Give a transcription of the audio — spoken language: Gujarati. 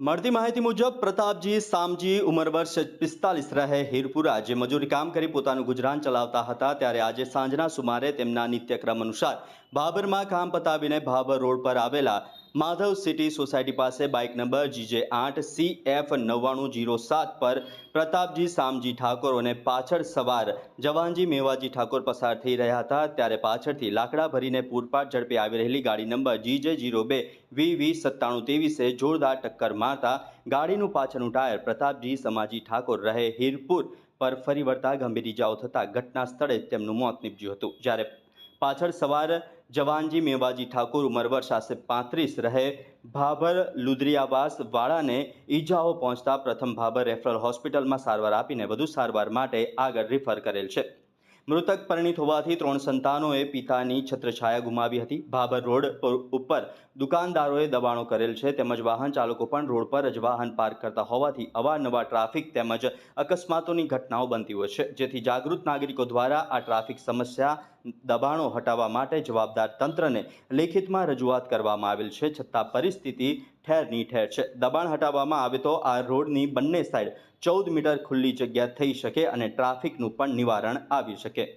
મળતી માહિતી મુજબ, પ્રતાપજી, સામજી ઉંમર વર્ષ પિસ્તાલીસ રહે. હીરપુરા જે મજૂરી કામ કરી પોતાનું ગુજરાન ચલાવતા હતા. ત્યારે આજે સાંજના સુમારે તેમના નિત્યક્રમ અનુસાર ભાભરમાં કામ પતાવીને ભાભર રોડ પર આવેલા માધવ સિટી સોસાયટી પાસે બાઇક નંબર જીજે આઠ સી એફ નવ્વાણું જીરો સાત પર પ્રતાપજી સામજી ઠાકોર અને પાછળ સવાર જવાનજી મેવાજી ઠાકોર પસાર થઈ રહ્યા હતા. ત્યારે પાછળથી લાકડા ભરીને પૂરપાટ ઝડપે આવી રહેલી ગાડી નંબર જીજે જીરો બે વી વી સત્તાણું ત્રેવીસે જોરદાર ટક્કર મારતા ગાડીનું પાછળનું ટાયર પ્રતાપજી સમાજી ઠાકોર રહે હીરપુર પર ફરી વળતા ગંભીર ઇજાઓ થતાં ઘટના સ્થળે તેમનું મોત નીપજ્યું હતું. જ્યારે પાછળ સવાર જવાનજી મેવાજી ઠાકુર ઉંમર વર્ષ પાંત્રીસ રહે. ભાભર લુદરિયાવાસ વાળાને ઈજાઓ પહોંચતા પ્રથમ ભાભર રેફરલ હોસ્પિટલમાં સારવાર આપીને વધુ સારવાર માટે આગળ રિફર કરેલ છે. મૃતક પરિણીત હોવાથી ત્રણ સંતાનોએ પિતાની છત્રછાયા ગુમાવી હતી. ભાભર રોડ પર- ઉપર દુકાનદારોએ દબાણો કરેલ છે. તેમજ વાહન ચાલકો પણ રોડ પર જ વાહન પાર્ક કરતા હોવાથી અવારનવાર ટ્રાફિક તેમજ અકસ્માતોની ઘટનાઓ બનતી હોય છે. જેથી જાગૃત નાગરિકો દ્વારા આ ટ્રાફિક સમસ્યા દબાણો હટાવવા માટે જવાબદાર તંત્રને લેખિતમાં રજૂઆત કરવામાં આવેલ છે. છતાં પરિસ્થિતિ ઠેરની ઠેર છે. દબાણ હટાવવામાં આવે તો આ રોડની બંને સાઈડ ચૌદ મીટર ખુલ્લી જગ્યા થઈ શકે અને ટ્રાફિકનું પણ નિવારણ આવી શકે.